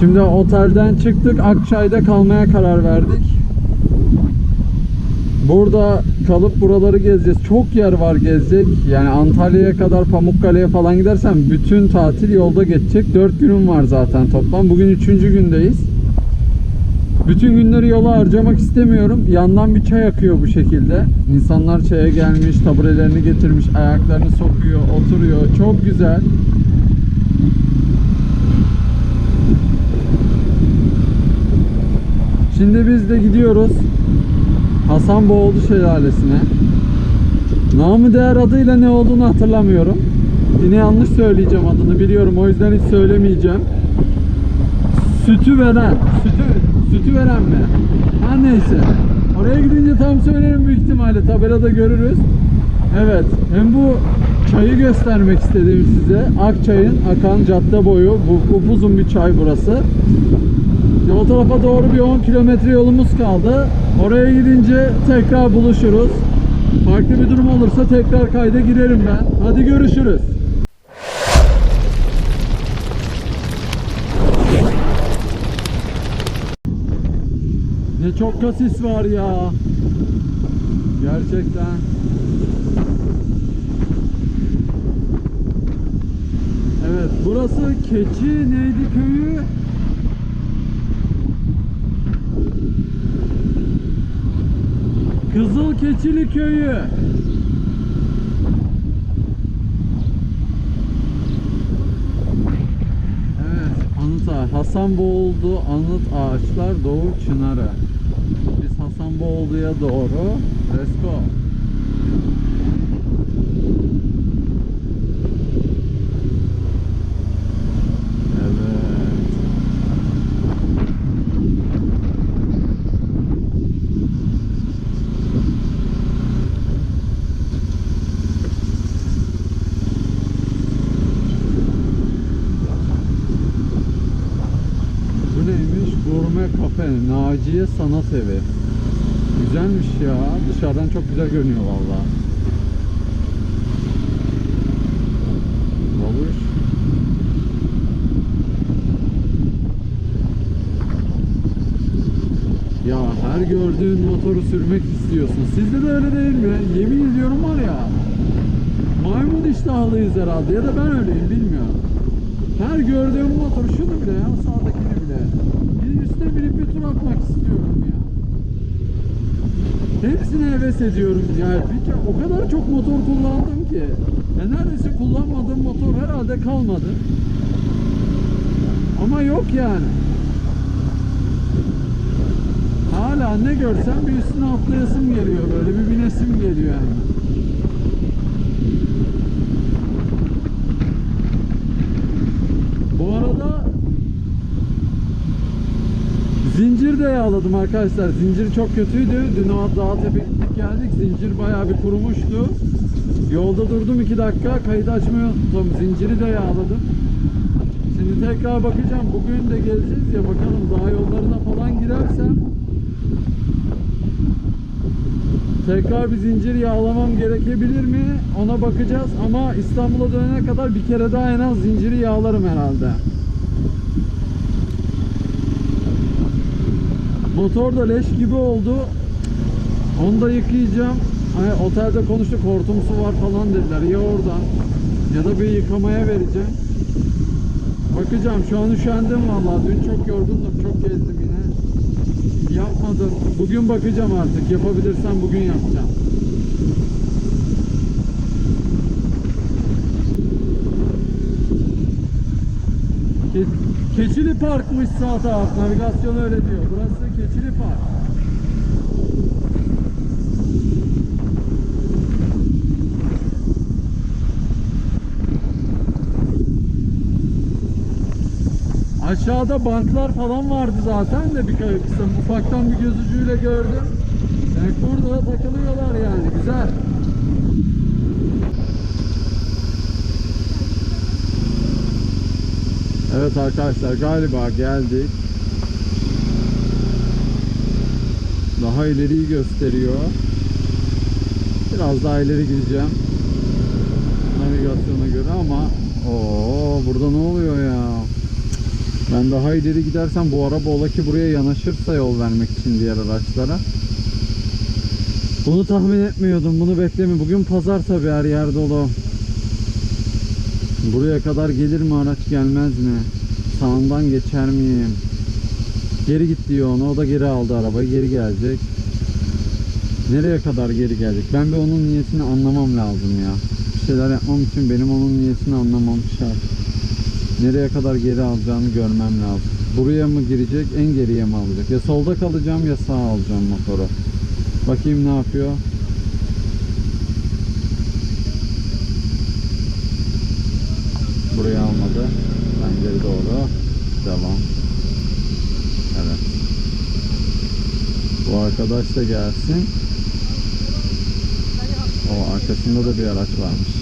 Şimdi otelden çıktık. Akçay'da kalmaya karar verdik. Burada kalıp buraları gezeceğiz. Çok yer var gezecek. Yani Antalya'ya kadar Pamukkale'ye falan gidersen bütün tatil yolda geçecek. 4 günüm var zaten toplam. Bugün 3. gündeyiz. Bütün günleri yola harcamak istemiyorum. Yandan bir çay akıyor bu şekilde. İnsanlar çaya gelmiş, taburelerini getirmiş, ayaklarını sokuyor, oturuyor. Çok güzel. Şimdi biz de gidiyoruz Hasanboğlu Şelalesi'ne. Namı değer adıyla ne olduğunu hatırlamıyorum. Yine yanlış söyleyeceğim adını biliyorum. O yüzden hiç söylemeyeceğim. Sütü veren. Sütü, sütü veren mi? Her neyse. Oraya gidince tam söylerim büyük ihtimalle. Tabelada görürüz. Evet. Hem bu çayı göstermek istedim size. Akçay'ın akan cadde boyu. Bu upuzun bir çay burası. Ya O tarafa doğru bir 10 kilometre yolumuz kaldı. Oraya gidince tekrar buluşuruz. Farklı bir durum olursa tekrar kayda girerim ben. Hadi görüşürüz. Ne çok kasis var ya. Gerçekten. Evet, burası Keçi neydi köyü? Kızıl Keçili köyü. Anıt ağaç. Hasanboğuldu anıt ağaçlar Doğu Çınarı. Biz Hasanboğuldu'ya doğru let's go. Evet. Bu neymiş? Gurme kafe, Naciye Sanat Evi. Güzelmiş ya. Dışarıdan çok güzel görünüyor valla. Babuş. Ya her gördüğün motoru sürmek istiyorsun. Sizde de öyle değil mi? Yemin ediyorum var ya. Maymun iştahlıyız herhalde ya da ben öyleyim bilmiyorum. Her gördüğüm motor şunu bile ya sağdakini bile. Bir üstüne binip bir tur atmak istiyorum ya. Hepsine heves ediyorum yani. Bir o kadar çok motor kullandım ki. Ya neredeyse kullanmadığım motor herhalde kalmadı. Ama yok yani. Hala ne görsem bir üstüne atlayasım geliyor böyle bir binesim geliyor yani. Bu arada zincir de yağladım arkadaşlar. Zincir çok kötüydü. Dün Dağtepe gittik geldik. Zincir bayağı bir kurumuştu. Yolda durdum 2 dakika. Kaydı açmayı unuttum. Zinciri de yağladım. Şimdi tekrar bakacağım. Bugün de geleceğiz ya bakalım dağ yollarına falan girersem tekrar bir zincir yağlamam gerekebilir mi? Ona bakacağız ama İstanbul'a dönene kadar bir kere daha en az zinciri yağlarım herhalde. Motor da leş gibi oldu. Onu da yıkayacağım. Hani otelde konuştuk hortumsu var falan dediler. Ya oradan ya da bir yıkamaya vereceğim. Bakacağım şu an üşendim vallahi. Dün çok yorgundum. Çok gezdim yine. Yapmadım. Bugün bakacağım artık. Yapabilirsem bugün yapacağım. Ke- Keçili Park'mış sağ taraf. Navigasyon öyle diyor. Burası Keçili Park. Aşağıda banklar falan vardı zaten de bir kısım. Ufaktan bir göz ucuyla gördüm. Demek burada takılıyorlar yani. Güzel. Evet arkadaşlar galiba geldik. Daha ileriyi gösteriyor. Biraz daha ileri gideceğim. Navigasyona göre ama o burada ne oluyor ya? Ben daha ileri gidersem bu araba ola ki buraya yanaşırsa yol vermek için diğer araçlara. Bunu tahmin etmiyordum. Bunu beklemi. Bugün pazar tabi her yer dolu. Buraya kadar gelir mi araç gelmez mi? Sağından geçer miyim? Geri git diyor. O da geri aldı arabayı. Geri gelecek. Nereye kadar geri gelecek? Ben bir onun niyetini anlamam lazım ya. Bir şeyler yapmam için benim onun niyetini anlamam şart. Nereye kadar geri alacağını görmem lazım. Buraya mı girecek, en geriye mi alacak? Ya solda kalacağım ya sağ alacağım motoru. Bakayım ne yapıyor. Buraya almadı. Ben geri doğru. Devam. Evet. Bu arkadaş da gelsin. O arkasında da bir araç varmış.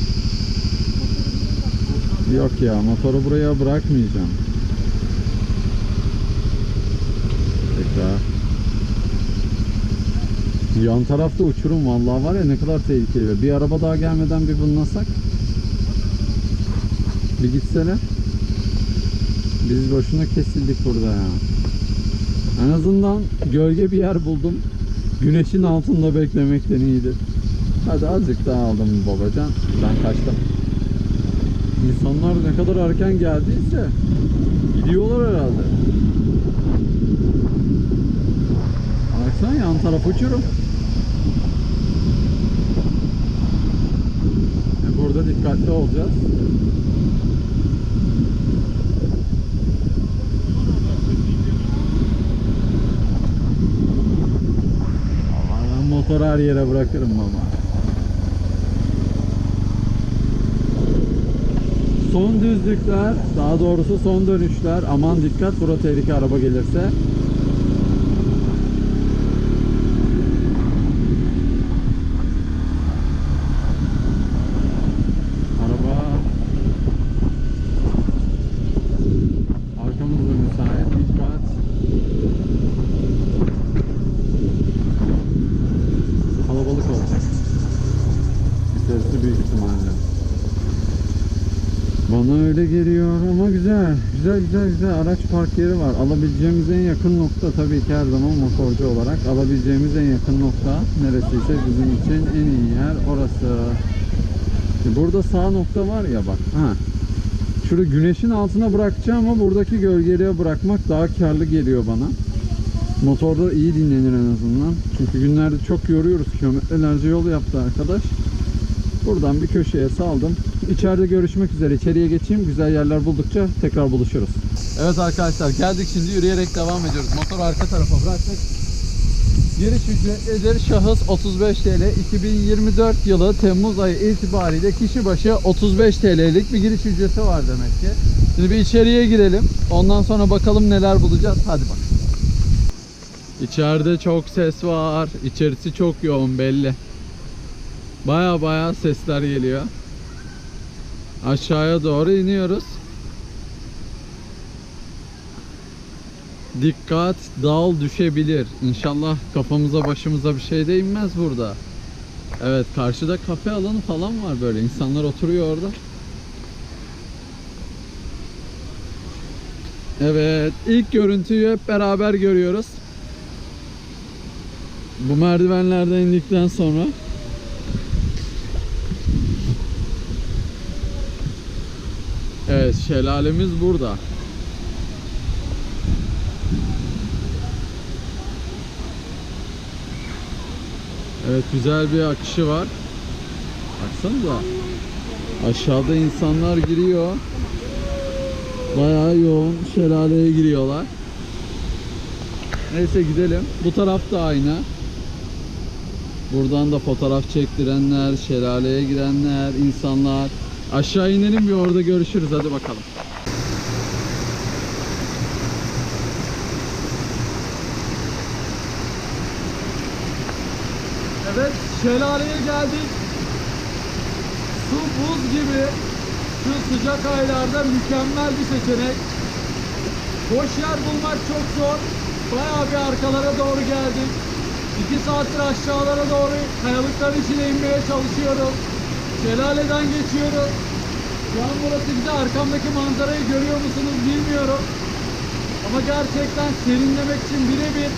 Yok ya motoru buraya bırakmayacağım. Tekrar. Yan tarafta uçurum vallahi var ya ne kadar tehlikeli. Bir araba daha gelmeden bir bunlasak. Bir gitsene. Biz boşuna kesildik burada ya. En azından gölge bir yer buldum. Güneşin altında beklemekten iyidir. Hadi azıcık daha aldım babacan. Ben kaçtım. İnsanlar ne kadar erken geldiyse gidiyorlar herhalde. Baksana yan taraf uçurum. E burada dikkatli olacağız. Ama ben motoru her yere bırakırım baba. Son düzlükler, daha doğrusu son dönüşler. Aman dikkat, bura tehlike araba gelirse. Araba arkamızda müsait. Dikkat. Kalabalık olacak. İçerisi büyük ihtimalle. Geliyor ama güzel. Güzel güzel güzel araç park yeri var. Alabileceğimiz en yakın nokta tabii ki her zaman motorcu olarak alabileceğimiz en yakın nokta neresiyse bizim için en iyi yer orası. Şimdi Burada sağ nokta var ya bak. Ha. Şurada güneşin altına bırakacağım ama buradaki gölgeliğe bırakmak daha karlı geliyor bana. Motorda iyi dinlenir en azından. Çünkü günlerde çok yoruyoruz. Kilometrelerce yol yaptı arkadaş. Buradan bir köşeye saldım. İçeride görüşmek üzere. İçeriye geçeyim. Güzel yerler buldukça tekrar buluşuruz. Evet arkadaşlar geldik şimdi yürüyerek devam ediyoruz. Motoru arka tarafa bıraktık. Giriş ücretlidir. Şahıs 35 TL. 2024 yılı Temmuz ayı itibariyle kişi başı 35 TL'lik bir giriş ücreti var demek ki. Şimdi bir içeriye girelim. Ondan sonra bakalım neler bulacağız. Hadi bak. İçeride çok ses var. İçerisi çok yoğun belli. Baya baya sesler geliyor. Aşağıya doğru iniyoruz. Dikkat dal düşebilir. İnşallah kafamıza başımıza bir şey de inmez burada. Evet karşıda kafe alanı falan var böyle. İnsanlar oturuyor orada. Evet ilk görüntüyü hep beraber görüyoruz. Bu merdivenlerden indikten sonra Evet şelalemiz burada. Evet güzel bir akışı var. Baksanıza. Aşağıda insanlar giriyor. Bayağı yoğun şelaleye giriyorlar. Neyse gidelim. Bu taraf da aynı. Buradan da fotoğraf çektirenler, şelaleye girenler, insanlar. Aşağı inelim bir orada görüşürüz hadi bakalım. Evet şelaleye geldik. Su buz gibi. Şu sıcak aylarda mükemmel bir seçenek. Boş yer bulmak çok zor. Bayağı bir arkalara doğru geldik. 2 saattir aşağılara doğru kayalıkların içine inmeye çalışıyorum. Şelaleden geçiyorum. Şu an burası güzel. Arkamdaki manzarayı görüyor musunuz bilmiyorum. Ama gerçekten serinlemek için birebir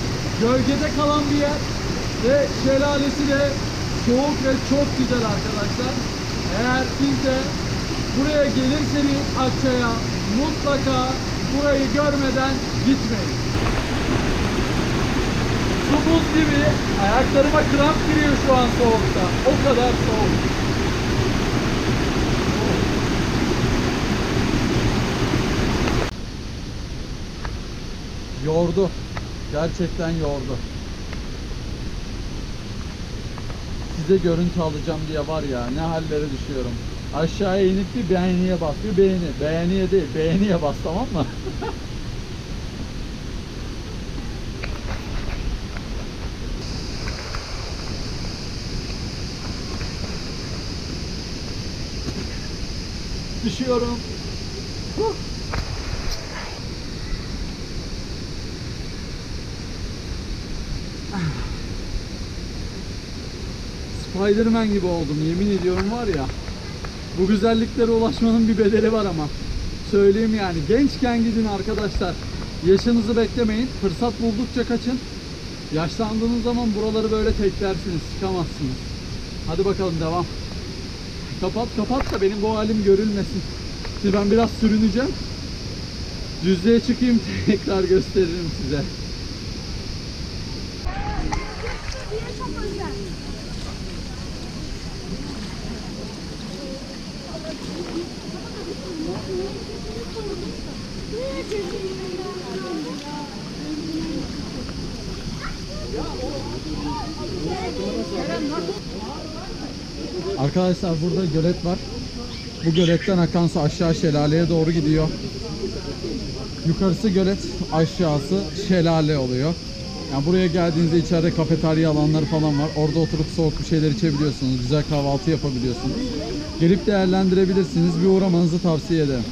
gölgede kalan bir yer. Ve şelalesi de soğuk ve çok güzel arkadaşlar. Eğer siz de buraya gelirseniz Akçay'a mutlaka burayı görmeden gitmeyin. Su buz gibi ayaklarıma kramp giriyor şu an soğukta. O kadar soğuk. Yordu. Gerçekten yordu. Size görüntü alacağım diye var ya ne hallere düşüyorum. Aşağıya inip bir beğeniye bas. Bir beğeni. Beğeniye değil beğeniye bas tamam mı? Düşüyorum. Huh. Spiderman gibi oldum yemin ediyorum var ya. Bu güzelliklere ulaşmanın bir bedeli var ama. Söyleyeyim yani gençken gidin arkadaşlar. Yaşınızı beklemeyin. Fırsat buldukça kaçın. Yaşlandığınız zaman buraları böyle teklersiniz. Çıkamazsınız. Hadi bakalım devam. Kapat kapat da benim bu halim görülmesin. Şimdi ben biraz sürüneceğim. Düzlüğe çıkayım tekrar gösteririm size. Arkadaşlar burada gölet var. Bu göletten akan su aşağı şelaleye doğru gidiyor. Yukarısı gölet, aşağısı şelale oluyor. Yani buraya geldiğinizde içeride kafeterya alanları falan var. Orada oturup soğuk bir şeyler içebiliyorsunuz. Güzel kahvaltı yapabiliyorsunuz. Gelip değerlendirebilirsiniz. Bir uğramanızı tavsiye ederim.